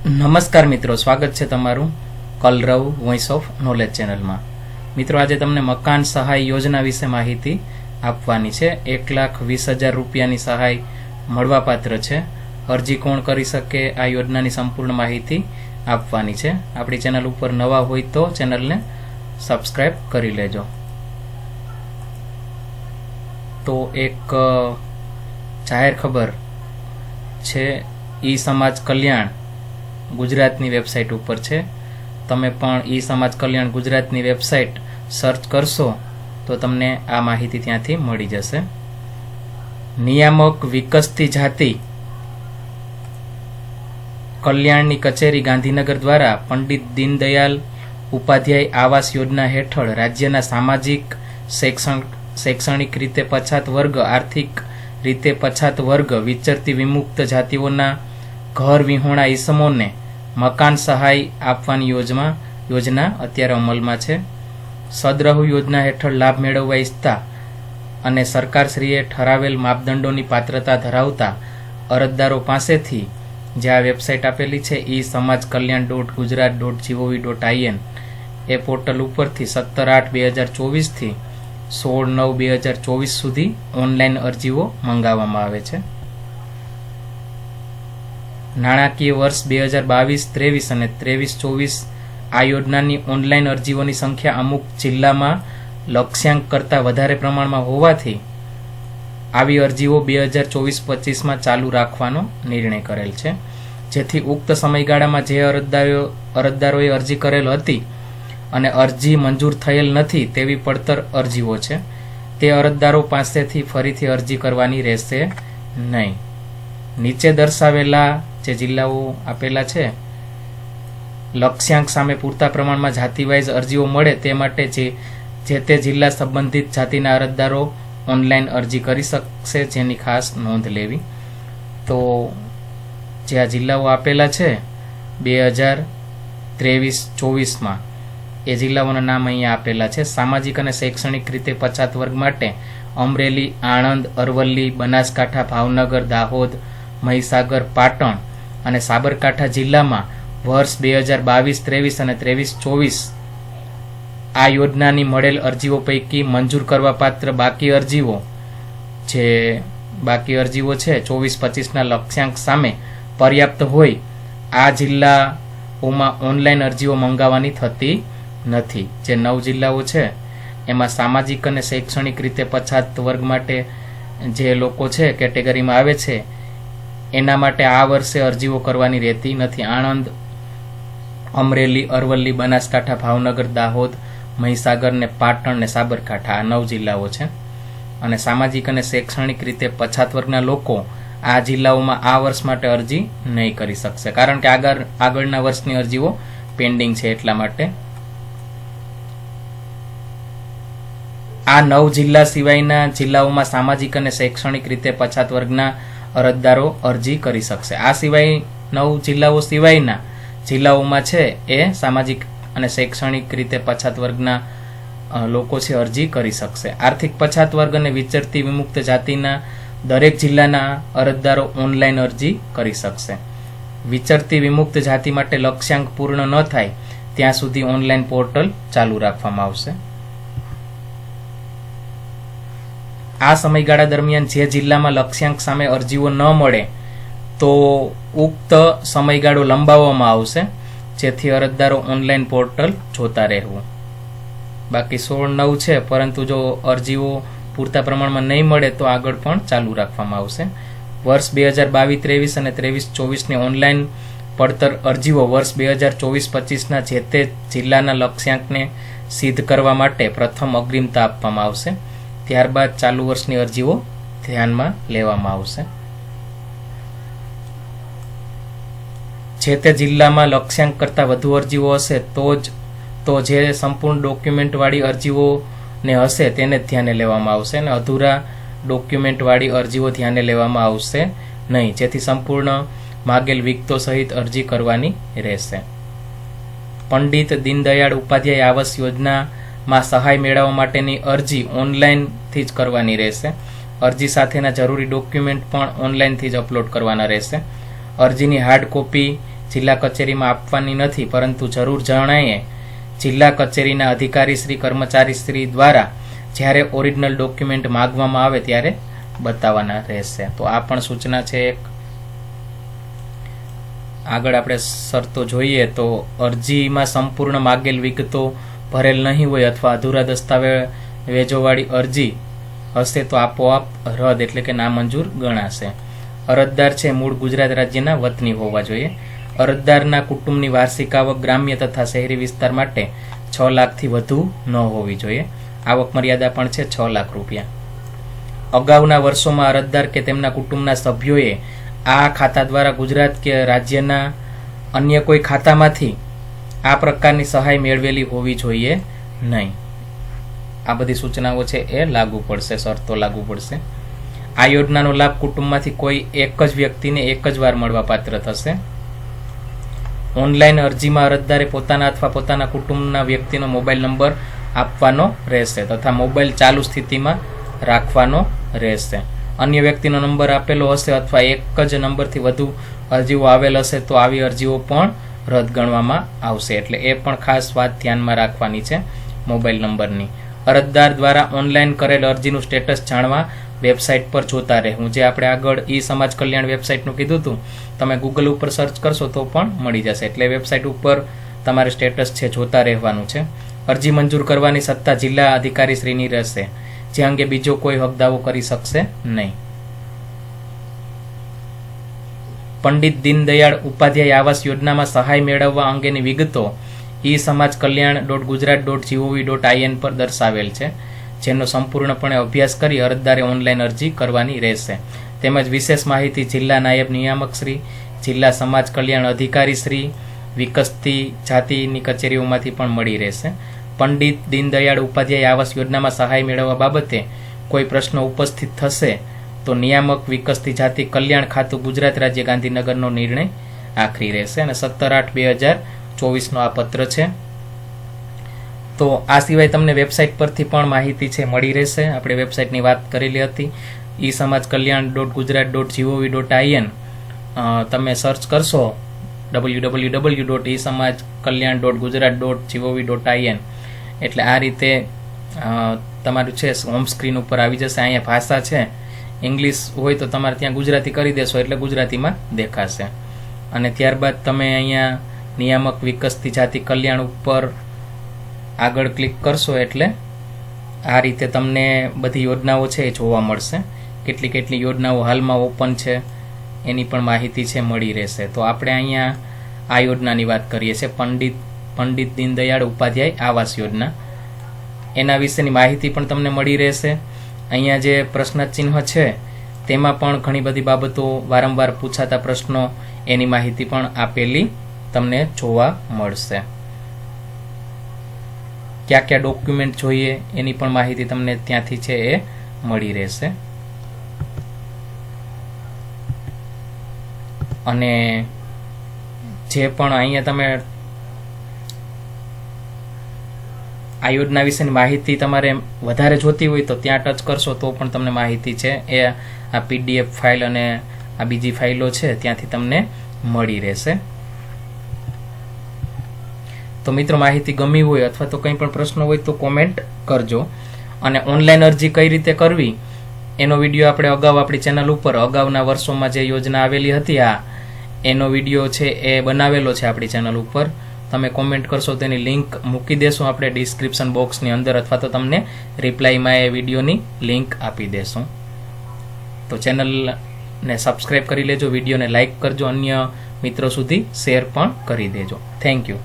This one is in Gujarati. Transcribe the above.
નમસ્કાર મિત્રો, સ્વાગત છે તમારું કલરવ વોઇસ ઓફ નોલેજ ચેનલમાં. મિત્રો, આજે તમને મકાન સહાય યોજના વિશે માહિતી આપવાની છે. એક લાખ વીસ હજાર રૂપિયાની સહાય મળવાપાત્ર છે. અરજી કોણ કરી શકે, આ યોજનાની સંપૂર્ણ માહિતી આપવાની છે. આપણી ચેનલ ઉપર નવા હોય તો ચેનલને સબસ્ક્રાઈબ કરી લેજો. તો એક જાહેર ખબર છે, ઈ સમાજ કલ્યાણ ગુજરાતની વેબસાઇટ ઉપર છે. તમે પણ ઈ સમાજ કલ્યાણ ગુજરાતની વેબસાઇટ સર્ચ કરશો તો તમને આ માહિતી ત્યાંથી મળી જશે. નિયામક વિકસતી જાતિ કલ્યાણની કચેરી ગાંધીનગર દ્વારા પંડિત દીનદયાલ ઉપાધ્યાય આવાસ યોજના હેઠળ રાજ્યના સામાજિક, શૈક્ષણ, શૈક્ષણિક રીતે પછાત વર્ગ, આર્થિક રીતે પછાત વર્ગ, વિચરતી વિમુક્ત જાતિઓના ઘર વિહોણા ઈસમોને મકાન સહાય આપવાની યોજના યોજના અત્યારે અમલમાં છે. સદ્રહુ યોજના હેઠળ લાભ મેળવવા ઈચ્છતા અને સરકારશ્રીએ ઠરાવેલ માપદંડોની પાત્રતા ધરાવતા અરજદારો પાસેથી જે આ વેબસાઇટ આપેલી છે e Samaj Kalyan dot Gujarat dot GOV dot IN A portal ઉપરથી સત્તર આઠ બે હજાર ચોવીસથી સોળ નવ બે હજાર ચોવીસ સુધી ઓનલાઈન અરજીઓ મંગાવવામાં આવે છે. નાણાકીય વર્ષ બે હજાર બાવીસ, ત્રેવીસ અને ત્રેવીસ ચોવીસ આ યોજનાની ઓનલાઈન અરજીઓની સંખ્યા અમુક જિલ્લામાં લક્ષ્યાંક કરતાં વધારે પ્રમાણમાં હોવાથી આવી અરજીઓ બે હજાર ચોવીસ, પચીસમાં ચાલુ રાખવાનો નિર્ણય કરેલ છે. જેથી ઉક્ત સમયગાળામાં જે અરજદારો અરજદારોએ અરજી કરેલ હતી અને અરજી મંજૂર થયેલ નથી તેવી પડતર અરજીઓ છે, તે અરજદારો પાસેથી ફરીથી અરજી કરવાની રહેશે નહીં. નીચે દર્શાવેલા જે જિલ્લાઓ આપેલા છે, લક્ષ્યાંક સામે પૂરતા પ્રમાણમાં જાતિવાઇઝ અરજીઓ મળે તે માટે જે જે તે જિલ્લા સંબંધિત જાતિના અરજદારો ઓનલાઈન અરજી કરી શકશે જેની ખાસ નોંધ લેવી. તો જે આ જિલ્લાઓ આપેલા છે, બે હજાર ત્રેવીસ ચોવીસમાં, એ જિલ્લાઓના નામ અહીંયા આપેલા છે. સામાજિક અને શૈક્ષણિક રીતે પછાત વર્ગ માટે અમરેલી, આણંદ, અરવલ્લી, બનાસકાંઠા, ભાવનગર, દાહોદ, મહીસાગર, પાટણ અને સાબરકાંઠા જિલ્લામાં વર્ષ બે હજાર બાવીસ, ત્રેવીસ અને ત્રેવીસ ચોવીસ આ યોજનાની મળેલ અરજીઓ પૈકી મંજૂર કરવા પાત્ર બાકી અરજીઓ જે બાકી અરજીઓ છે, ચોવીસ, પચીસના લક્ષ્યાંક સામે પર્યાપ્ત હોય, આ જિલ્લાઓમાં ઓનલાઈન અરજીઓ મંગાવવાની થતી નથી. જે નવ જિલ્લાઓ છે, એમાં સામાજિક અને શૈક્ષણિક રીતે પછાત વર્ગ માટે જે લોકો છે, કેટેગરીમાં આવે છે એના માટે આ વર્ષે અરજીઓ કરવાની રહેતી નથી. આણંદ, અમરેલી, અરવલ્લી, બનાસકાંઠા, ભાવનગર, દાહોદ, મહીસાગર ને પાટણ ને સાબરકાંઠા આ નવ જિલ્લાઓ છે. અને સામાજિક અને શૈક્ષણિક રીતે પછાત વર્ગના લોકો આ જિલ્લાઓમાં આ વર્ષ માટે અરજી નહીં કરી શકશે. કારણ કે આગળ, આગળના વર્ષની અરજીઓ પેન્ડિંગ છે એટલા માટે. આ નવ જિલ્લા સિવાયના જિલ્લાઓમાં સામાજિક અને શૈક્ષણિક રીતે પછાત વર્ગના અરજદારો અરજી કરી શકશે. આ સિવાય નવ જિલ્લાઓ સિવાયના જિલ્લાઓમાં છે એ સામાજિક અને શૈક્ષણિક રીતે પછાત વર્ગના લોકો છે અરજી કરી શકશે. આર્થિક પછાત વર્ગ અને વિચરતી વિમુક્ત જાતિના દરેક જિલ્લાના અરજદારો ઓનલાઈન અરજી કરી શકશે. વિચરતી વિમુક્ત જાતિ માટે લક્ષ્યાંક પૂર્ણ ન થાય, ત્યાં સુધી ઓનલાઈન પોર્ટલ ચાલુ રાખવામાં આવશે. આ સમયગાળા દરમિયાન જે જિલ્લામાં લક્ષ્યાંક સામે અરજીઓ ન મળે, તો ઉક્ત સમયગાળો લંબાવવામાં આવશે, જેથી અરજદારો ઓનલાઈન પોર્ટલ જોતા રહેવું. બાકી સોળ નવ છે, પરંતુ જો અરજીઓ પૂરતા પ્રમાણમાં નહીં મળે, તો આગળ પણ ચાલુ રાખવામાં આવશે. વર્ષ બે હજાર બાવીસ, ત્રેવીસ અને ત્રેવીસ ચોવીસની ઓનલાઈન પડતર અરજીઓ વર્ષ બે હજાર ચોવીસ પચીસના જે તે જિલ્લાના લક્ષ્યાંકને સિદ્ધ કરવા માટે પ્રથમ અગ્રિમતા આપવામાં આવશે. ત્યારબાદ ચાલુ વર્ષની અરજીઓ ધ્યાનમાં લેવામાં આવશે. જે તે જિલ્લામાં લક્ષ્યાંક કરતાં વધુ અરજીઓ હશે, તો જ, તો જે સંપૂર્ણ ડોક્યુમેન્ટવાળી અરજીઓને હશે તેને ધ્યાને લેવામાં આવશે અને અધૂરા ડોક્યુમેન્ટવાળી અરજીઓ ધ્યાને લેવામાં આવશે નહીં. જેથી સંપૂર્ણ માગેલ વિગતો સહિત અરજી કરવાની રહેશે. પંડિત દીનદયાળ ઉપાધ્યાય આવાસ યોજનામાં સહાય મેળવવા માટેની અરજી ઓનલાઈનથી જ કરવાની રહેશે. અરજી સાથેના જરૂરી ડોક્યુમેન્ટ પણ ઓનલાઈનથી જ અપલોડ કરવાના રહેશે. અરજીની હાર્ડ કોપી જિલ્લા કચેરીમાં આપવાની નથી, પરંતુ જરૂર જણાયે જિલ્લા કચેરીના અધિકારી શ્રી, કર્મચારી શ્રી દ્વારા જ્યારે ઓરિજિનલ ડોક્યુમેન્ટ માગવામાં આવે ત્યારે બતાવવાના રહેશે. તો આ પણ સૂચના છે એક. આગળ આપણે શરતો જોઈએ તો અરજીમાં સંપૂર્ણ માગેલ વિગતો ભરેલ નહીં હોય અથવા અધૂરા દસ્તાવેજોવાળી અરજી હશે તો આપોઆપ રદ એટલે કે નામંજૂર ગણાશે. અરજદાર છે મૂળ ગુજરાત રાજ્યના વતની હોવા જોઈએ. અરજદારના કુટુંબની વાર્ષિક આવક ગ્રામ્ય તથા શહેરી વિસ્તાર માટે છ લાખથી વધુ ન હોવી જોઈએ. આવક મર્યાદા પણ છે છ લાખ રૂપિયા. અગાઉના વર્ષોમાં અરજદાર કે તેમના કુટુંબના સભ્યોએ આ ખાતા દ્વારા ગુજરાત કે રાજ્યના અન્ય કોઈ ખાતામાંથી આ પ્રકારની સહાય મેળવેલી હોવી જોઈએ નહીં. આ બધી સૂચનાઓ છે એ લાગુ પડશે, શરતો લાગુ પડશે. આ યોજનાનો લાભ કુટુંબમાંથી કોઈ એક જ વ્યક્તિને એક જ વાર મળવા પાત્ર થશે. ઓનલાઈન અરજીમાં અરજદારે પોતાના અથવા પોતાના કુટુંબના વ્યક્તિનો મોબાઈલ નંબર આપવાનો રહેશે તથા મોબાઈલ ચાલુ સ્થિતિમાં રાખવાનો રહેશે. અન્ય વ્યક્તિનો નંબર આપેલો હશે અથવા એક જ નંબરથી વધુ અરજીઓ આવેલ હશે તો આવી અરજીઓ પણ રદ ગણવામાં આવશે. એટલે એ પણ ખાસ વાત ધ્યાનમાં રાખવાની છે મોબાઈલ નંબરની. અરજદાર દ્વારા ઓનલાઈન કરેલ અરજીનું સ્ટેટસ જાણવા વેબસાઇટ પર જોતા રહેવું. જે આપણે આગળ ઈ સમાજ કલ્યાણ વેબસાઇટનું કીધું હતું તમે ગૂગલ ઉપર સર્ચ કરશો તો પણ મળી જશે. એટલે વેબસાઇટ ઉપર તમારે સ્ટેટસ છે જોતા રહેવાનું છે. અરજી મંજૂર કરવાની સત્તા જિલ્લા અધિકારી શ્રીની રહેશે. જે અંગે બીજો કોઈ હકદાવો કરી શકશે નહીં. પંડિત દીનદયાળ ઉપાધ્યાય આવાસ યોજનામાં સહાય મેળવવા અંગેની વિગતો e Samaj Kalyan dot Gujarat dot GOV dot IN પર દર્શાવેલ છે, જેનો સંપૂર્ણપણે અભ્યાસ કરી અરજદારે ઓનલાઈન અરજી કરવાની રહેશે. તેમજ વિશેષ માહિતી જિલ્લા નાયબ નિયામક શ્રી, જિલ્લા સમાજ કલ્યાણ અધિકારી શ્રી, વિકસતી જાતિની કચેરીઓમાંથી પણ મળી રહેશે. પંડિત દીનદયાળ ઉપાધ્યાય આવાસ યોજનામાં સહાય મેળવવા બાબતે કોઈ પ્રશ્ન ઉપસ્થિત થશે તો નિયામક વિકસતી જાતિ કલ્યાણ ખાતું ગુજરાત રાજ્ય ગાંધીનગરનો નિર્ણય આખરી રહેશે અને સત્તર આઠ બે હજાર ચોવીસનો આ પત્ર છે. તો આ સિવાય તમને વેબસાઇટ પરથી પણ માહિતી છે, મળી રહેશે. આપણે વેબસાઇટની વાત કરેલી હતી. E Samaj Kalyan dot Gujarat dot GOV dot IN. તમે સર્ચ કરશો W W W dot e Samaj Kalyan dot Gujarat dot GOV dot IN. એટલે આ રીતે તમારું છે, હોમ સ્ક્રીન ઉપર આવી જશે. અહીંયા ભાષા છે. ઇંગ્લિશ હોય તો તમારે ત્યાં ગુજરાતી કરી દેશો, એટલે ગુજરાતીમાં દેખાશે. અને ત્યારબાદ તમે અહીંયા નિયામક વિકસતી જાતિ કલ્યાણ ઉપર આગળ ક્લિક કરશો એટલે આ રીતે તમને બધી યોજનાઓ છે એ જોવા મળશે. કેટલી કેટલી યોજનાઓ હાલમાં ઓપન છે, એની પણ માહિતી છે, મળી રહેશે. તો આપણે અહીંયા આ યોજનાની વાત કરીએ છીએ, પંડિત પંડિત દીનદયાળ ઉપાધ્યાય આવાસ યોજના. એના વિશેની માહિતી પણ તમને મળી રહેશે. અહીંયા જે પ્રશ્નચિહ્ન છે, તેમાં પણ ઘણી બધી બાબતો વારંવાર પૂછાતા પ્રશ્નો, એની માહિતી પણ આપેલી તમને જોવા મળશે. કયા કયા ડોક્યુમેન્ટ જોઈએ, એની પણ માહિતી તમને ત્યાંથી છે એ મળી રહેશે. અને જે પણ અહીંયા તમે આ યોજના વિશેની માહિતી તમારે વધારે જોતી હોય તો ત્યાં ટચ કરશો તો પણ તમને માહિતી છે. એ આ પીડીએફ ફાઇલ અને આ બીજી ફાઇલો છે, ત્યાંથી તમને મળી રહેશે. તો મિત્રો માહિતી ગમી હોય અથવા તો કંઈ પણ પ્રશ્ન હોય તો કોમેન્ટ કરજો. અને ઓનલાઈન અરજી કઈ રીતે કરવી, એનો વીડિયો આપણે અગાઉ આપણી ચેનલ ઉપર, અગાઉના વર્ષોમાં જે યોજના આવેલી હતી, આ એનો વીડિયો છે એ બનાવેલો છે આપણી ચેનલ ઉપર. તમે કોમેન્ટ કરશો, તેની લિંક મૂકી દેશું. આપણે ડિસ્ક્રિપ્શન બોક્સની અંદર અથવા તો તમને રિપ્લાયમાં એ વિડીયોની લિંક આપી દેશું. તો ચેનલને સબસ્ક્રાઈબ કરી લેજો વિડીયોને લાઇક કરજો, અન્ય મિત્રો સુધી શેર પણ કરી દેજો. Thank you